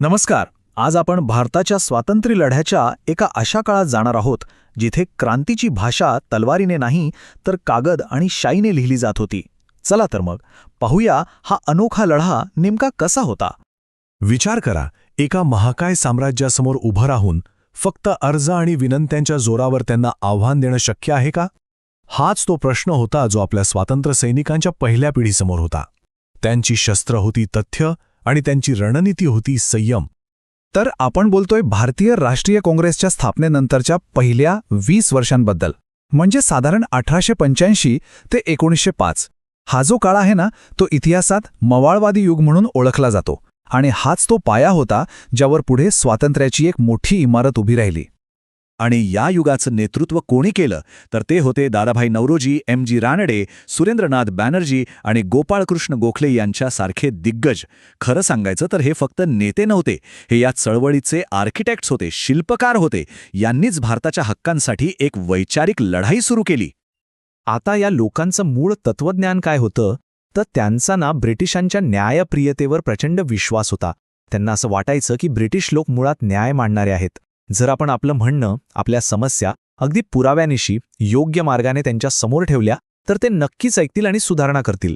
नमस्कार. आज आपण भारताच्या स्वातंत्र्य लढ्याच्या एका अशा काळात जाणार आहोत जिथे क्रांतीची भाषा तलवारीने नाही तर कागद आणि शाईने लिहिली जात होती. चला तर मग पाहूया हा अनोखा लढा नेमका कसा होता. विचार करा एका महाकाय साम्राज्यासमोर उभं राहून फक्त अर्ज आणि विनंत्यांच्या जोरावर त्यांना आव्हान देणं शक्य आहे का? हाच तो प्रश्न होता जो आपल्या स्वातंत्र्य सैनिकांच्या पहिल्या पिढीसमोर होता. त्यांची शस्त्र होती तथ्य आणि त्यांची रणनीती होती संयम. तर आपण बोलतोय भारतीय राष्ट्रीय काँग्रेसच्या स्थापनेनंतरच्या पहिल्या वीस वर्षांबद्दल. म्हणजे साधारण अठराशे पंच्याऐंशी ते एकोणीसशे पाच. हा जो काळ आहे ना तो इतिहासात मवाळवादी युग म्हणून ओळखला जातो. आणि हाच तो पाया होता ज्यावर पुढे स्वातंत्र्याची एक मोठी इमारत उभी राहिली. आणि या युगाचं नेतृत्व कोणी केलं? तर ते होते दादाभाई नवरोजी एम जी रानडे सुरेंद्रनाथ बॅनर्जी आणि गोपाळकृष्ण गोखले यांच्यासारखे दिग्गज. खरं सांगायचं तर हे फक्त नेते नव्हते. हे या चळवळीचे आर्किटेक्ट्स होते शिल्पकार होते. यांनीच भारताच्या हक्कांसाठी एक वैचारिक लढाई सुरू केली. आता या लोकांचं मूळ तत्वज्ञान काय होतं? तर त्यांचा ना ब्रिटिशांच्या न्यायप्रियतेवर प्रचंड विश्वास होता. त्यांना असं वाटायचं की ब्रिटिश लोक मुळात न्याय मांडणारे आहेत. जर आपण आपलं म्हणणं आपल्या समस्या अगदी पुराव्यानिशी योग्य मार्गाने त्यांच्यासमोर ठेवल्या तर ते नक्कीच ऐकतील आणि सुधारणा करतील.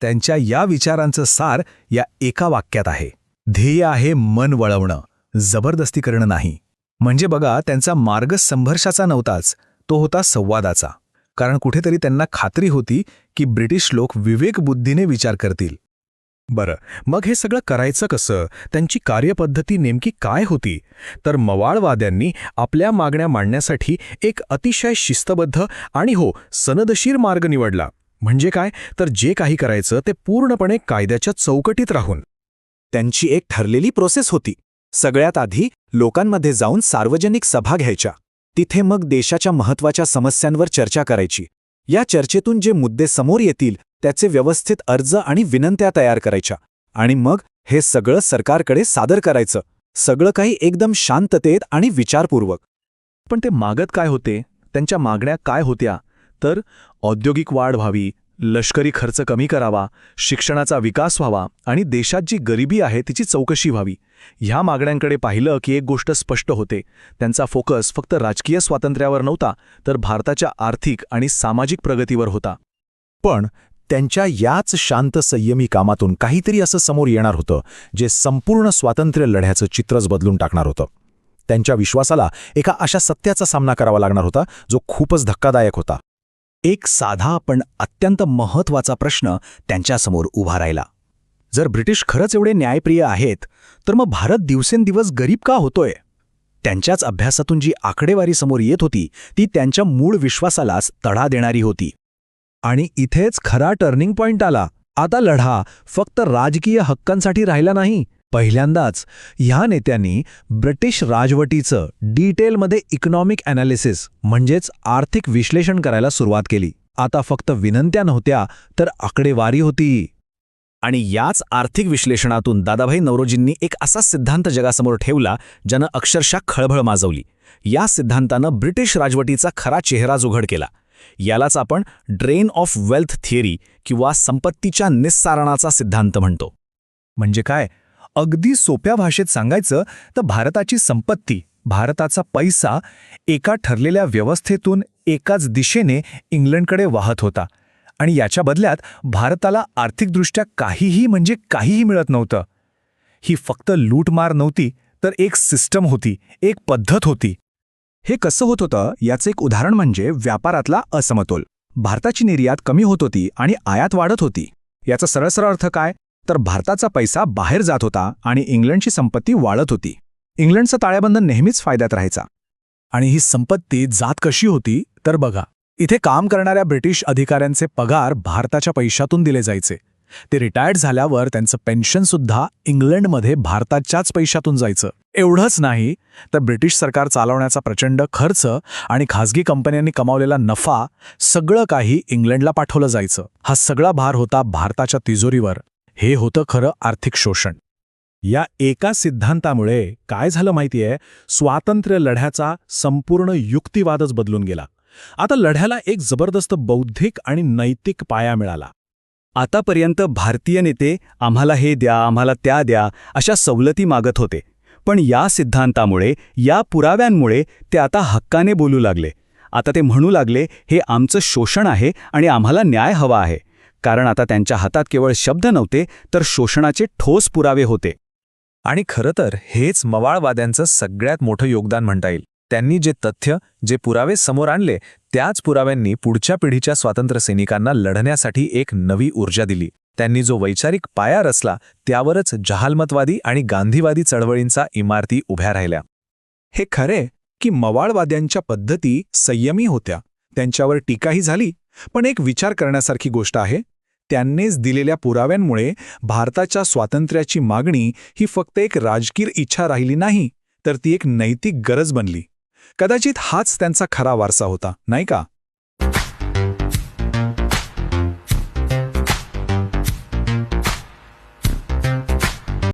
त्यांच्या या विचारांचं सार या एका वाक्यात आहे. ध्येय आहे मन वळवणं जबरदस्ती करणं नाही. म्हणजे बघा त्यांचा मार्ग संघर्षाचा नव्हताच तो होता संवादाचा. कारण कुठेतरी त्यांना खात्री होती की ब्रिटिश लोक विवेकबुद्धीने विचार करतील. बरं मग हे सगळं करायचं कसं? त्यांची कार्यपद्धती नेमकी काय होती? तर मवाळवाद्यांनी आपल्या मागण्या मांडण्यासाठी एक अतिशय शिस्तबद्ध आणि हो सनदशीर मार्ग निवडला. म्हणजे काय? तर जे काही करायचं ते पूर्णपणे कायद्याच्या चौकटीत राहून. त्यांची एक ठरलेली प्रोसेस होती. सगळ्यात आधी लोकांमध्ये जाऊन सार्वजनिक सभा घ्यायच्या. तिथे मग देशाच्या महत्त्वाच्या समस्यांवर चर्चा करायची. या चर्चेतून जे मुद्दे समोर येतील त्याचे व्यवस्थित अर्ज आणि विनंत्या तयार करायच्या. आणि मग हे सगळं सरकारकडे सादर करायचं. सगळं काही एकदम शांततेत आणि विचारपूर्वक. पण ते मागत काय होते? त्यांच्या मागण्या काय होत्या? तर औद्योगिक वाढ व्हावी लष्करी खर्च कमी करावा शिक्षणाचा विकास व्हावा आणि देशात जी गरिबी आहे तिची चौकशी व्हावी. ह्या मागण्यांकडे पाहिलं की एक गोष्ट स्पष्ट होते. त्यांचा फोकस फक्त राजकीय स्वातंत्र्यावर नव्हता तर भारताच्या आर्थिक आणि सामाजिक प्रगतीवर होता. पण त्यांच्या याच शांत संयमी कामातून काहीतरी असं समोर येणार होतं जे संपूर्ण स्वातंत्र्य लढ्याचं चित्रच बदलून टाकणार होतं. त्यांच्या विश्वासाला एका अशा सत्याचा सामना करावा लागणार होता जो खूपच धक्कादायक होता. एक साधा पण अत्यंत महत्त्वाचा प्रश्न त्यांच्यासमोर उभा राहिला. जर ब्रिटिश खरंच एवढे न्यायप्रिय आहेत तर मग भारत दिवसेंदिवस गरीब का होतोय? त्यांच्याच अभ्यासातून जी आकडेवारी समोर येत होती ती त्यांच्या मूळ विश्वासालाच तडा देणारी होती. आणि इथेच खरा टर्निंग पॉइंट आला. आता लढा फक्त राजकीय हक्कांसाठी राहिला नाही. पहिल्यांदाच ह्या नेत्यांनी ब्रिटिश राजवटीचं डिटेलमध्ये इकॉनॉमिक अॅनालिसिस म्हणजेच आर्थिक विश्लेषण करायला सुरुवात केली. आता फक्त विनंत्या नव्हत्या तर आकडेवारी होती. आणि याच आर्थिक विश्लेषणातून दादाभाई नवरोजींनी एक असा सिद्धांत जगासमोर ठेवला ज्यानं अक्षरशः खळबळ माजवली. या सिद्धांतानं ब्रिटिश राजवटीचा खरा चेहराच उघड केला. यालाच आपण ड्रेन ऑफ वेल्थ थिअरी किंवा संपत्तीच्या निस्सारणाचा सिद्धांत म्हणतो. म्हणजे काय? अगदी सोप्या भाषेत सांगायचं तर भारताची संपत्ती भारताचा पैसा एका ठरलेल्या व्यवस्थेतून एकाच दिशेने इंग्लंडकडे वाहत होता. आणि याच्या बदल्यात भारताला आर्थिकदृष्ट्या काहीही म्हणजे काहीही मिळत नव्हतं. ही फक्त लूटमार नव्हती तर एक सिस्टम होती एक पद्धत होती. हे कसं होत होतं याचं एक उदाहरण म्हणजे व्यापारातला असमतोल. भारताची निर्यात कमी होत होती आणि आयात वाढत होती. याचा सरळ अर्थ काय? तर भारताचा पैसा बाहेर जात होता आणि इंग्लंडची संपत्ती वाढत होती. इंग्लंडचं ताळेबंद नेहमीच फायद्यात राहायचा. आणि ही संपत्ती जात कशी होती? तर बघा इथे काम करणाऱ्या ब्रिटिश अधिकाऱ्यांचे पगार भारताच्या पैशातून दिले जायचे. ते रिटायर्ड झाल्यावर त्यांचं पेन्शनसुद्धा इंग्लंडमध्ये भारताच्याच पैशातून जायचं. एवढंच नाही तर ब्रिटिश सरकार चालवण्याचा प्रचंड खर्च आणि खासगी कंपन्यांनी कमावलेला नफा सगळं काही इंग्लंडला पाठवलं जायचं. हा सगळा भार होता भारताच्या तिजोरीवर. हे होतं खरं आर्थिक शोषण. या एका सिद्धांतामुळे काय झालं माहितीये? स्वातंत्र्य लढ्याचा संपूर्ण युक्तिवादच बदलून गेला. आता लढ्याला एक जबरदस्त बौद्धिक आणि नैतिक पाया मिळाला. आतापर्यंत भारतीय नेते आम्हाला हे द्या आम्हाला त्या द्या अशा सवलती मागत होते. पण या सिद्धांतामुळे या पुराव्यांमुळे ते आता हक्काने बोलू लागले. आता ते म्हणू लागले हे आमचं शोषण आहे आणि आम्हाला न्याय हवा आहे. कारण आता त्यांच्या हातात केवळ शब्द नव्हते तर शोषणाचे ठोस पुरावे होते. आणि खरं तर हेच मवाळवाद्यांचं सगळ्यात मोठं योगदान म्हणता येईल. त्यांनी जे तथ्य जे पुरावे समोर आणले त्याच पुराव्यांनी पुढच्या पिढीच्या स्वातंत्र्यसैनिकांना लढण्यासाठी एक नवी ऊर्जा दिली. त्यांनी जो वैचारिक पाया रचला त्यावरच जहालमतवादी आणि गांधीवादी चळवळींचा इमारती उभ्या राहिल्या. हे खरे की मवाळवाद्यांच्या पद्धती संयमी होत्या. त्यांच्यावर टीकाही झाली. पण एक विचार करण्यासारखी गोष्ट आहे. त्यांनीच दिलेल्या पुराव्यांमुळे भारताच्या स्वातंत्र्याची मागणी ही फक्त एक राजकीय इच्छा राहिली नाही तर ती एक नैतिक गरज बनली. कदाचित हाच त्यांचा खरा वारसा होता नाही का?